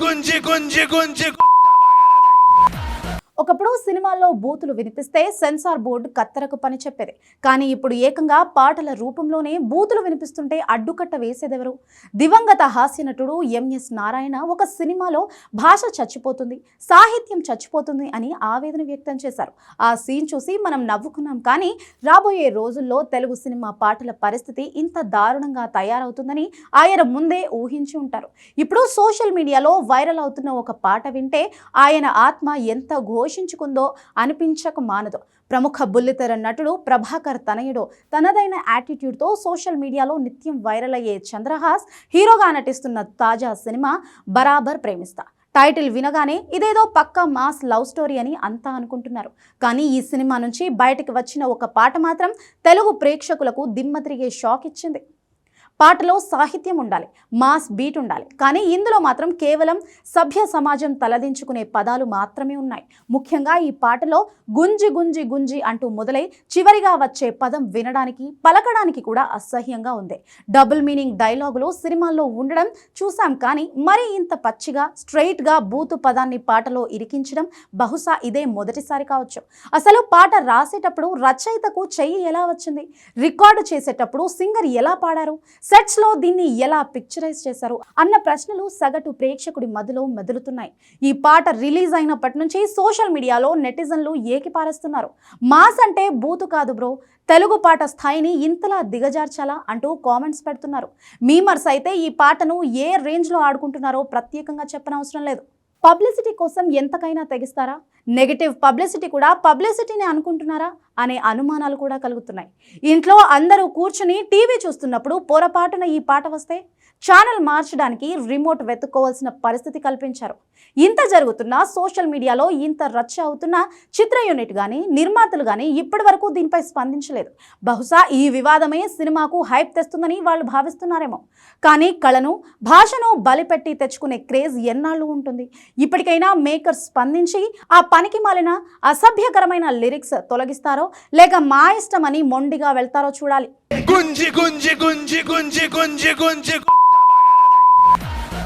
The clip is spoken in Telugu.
గుంజి గుంజి గుంజి గుంజి ఒకప్పుడు సినిమాల్లో బూతులు వినిపిస్తే సెన్సార్ బోర్డు కత్తరకు పని చెప్పేది. కానీ ఇప్పుడు ఏకంగా పాటల రూపంలోనే బూతులు వినిపిస్తుంటే అడ్డుకట్ట వేసేదెవరు? దివంగత హాస్య నటుడు ఎంఎస్ నారాయణ ఒక సినిమాలో భాష చచ్చిపోతుంది సాహిత్యం చచ్చిపోతుంది అని ఆవేదన వ్యక్తం చేశారు. ఆ సీన్ చూసి మనం నవ్వుకున్నాం కానీ రాబోయే రోజుల్లో తెలుగు సినిమా పాటల పరిస్థితి ఇంత దారుణంగా తయారవుతుందని ఆయన ముందే ఊహించి ఉంటారు. ఇప్పుడు సోషల్ మీడియాలో వైరల్ అవుతున్న ఒక పాట వింటే ఆయన ఆత్మ ఎంత ఘోషించుకుందో అనిపించక మానదు. ప్రముఖ బుల్లితెర నటుడు ప్రభాకర్ తనయుడు తనదైన యాటిట్యూడ్తో సోషల్ మీడియాలో నిత్యం వైరల్ అయ్యే చంద్రహాస్ హీరోగా నటిస్తున్న తాజా సినిమా బరాబర్ ప్రేమిస్తా. టైటిల్ వినగానే ఇదేదో పక్క మాస్ లవ్ స్టోరీ అని అంతా అనుకుంటున్నారు. కానీ ఈ సినిమా నుంచి బయటకు వచ్చిన ఒక పాట మాత్రం తెలుగు ప్రేక్షకులకు దిమ్మ తిరిగే షాక్ ఇచ్చింది. పాటలో సాహిత్యం ఉండాలి మాస్ బీట్ ఉండాలి. కానీ ఇందులో మాత్రం కేవలం సభ్య సమాజం తలదించుకునే పదాలు మాత్రమే ఉన్నాయి. ముఖ్యంగా ఈ పాటలో గుంజి గుంజి గుంజి అంటూ మొదలై చివరిగా వచ్చే పదం వినడానికి పలకడానికి కూడా అసహ్యంగా ఉంది. డబుల్ మీనింగ్ డైలాగులు సినిమాల్లో ఉండడం చూసాం కానీ మరి ఇంత పచ్చిగా స్ట్రైట్గా బూతు పదాన్ని పాటలో ఇరికించడం బహుశా ఇదే మొదటిసారి కావచ్చు. అసలు పాట రాసేటప్పుడు రచయితకు చెయ్యి ఎలా వచ్చింది? రికార్డు చేసేటప్పుడు సింగర్ ఎలా పాడారు? సెట్స్లో దీన్ని ఎలా పిక్చరైజ్ చేశారు అన్న ప్రశ్నలు సగటు ప్రేక్షకుడి మదిలో మెదులుతున్నాయి. ఈ పాట రిలీజ్ అయినప్పటి నుంచి సోషల్ మీడియాలో నెటిజన్లు ఏకిపారేస్తున్నారు. మాస్ అంటే బూతు కాదు బ్రో. తెలుగు పాట స్థాయిని ఇంతలా దిగజార్చాలా అంటూ కామెంట్స్ పెడుతున్నారు. మీమర్స్ అయితే ఈ పాటను ఏ రేంజ్లో ఆడుకుంటున్నారో ప్రత్యేకంగా చెప్పనవసరం లేదు. పబ్లిసిటీ కోసం ఎంతకైనా తెగిస్తారా? నెగిటివ్ పబ్లిసిటీ కూడా పబ్లిసిటీని అనుకుంటున్నారా అనే అనుమానాలు కూడా కలుగుతున్నాయి. ఇంట్లో అందరూ కూర్చుని టీవీ చూస్తున్నప్పుడు పొరపాటున ఈ పాట వస్తే ఛానల్ మార్చడానికి రిమోట్ వెతుక్కోవాల్సిన పరిస్థితి కల్పించారు. ఇంత జరుగుతున్నా సోషల్ మీడియాలో ఇంత రచ్చ అవుతున్న చిత్ర యూనిట్ కానీ నిర్మాతలు కానీ ఇప్పటి వరకు దీనిపై స్పందించలేదు. బహుశా ఈ వివాదమే సినిమాకు హైప్ తెస్తుందని వాళ్ళు భావిస్తున్నారేమో. కానీ కళను భాషను బలిపెట్టి తెచ్చుకునే క్రేజ్ ఎన్నాళ్ళు ఉంటుంది? ఇప్పటికైనా మేకర్స్ స్పందించి ఆ పనికి మాలిన అసభ్యకరమైన లిరిక్స్ తొలగిస్తారో లేక మా ఇష్టమని మొండిగా వెళ్తారో చూడాలి. గుంజి గుంజి గుంజి గుంజి గుంజి గుంజి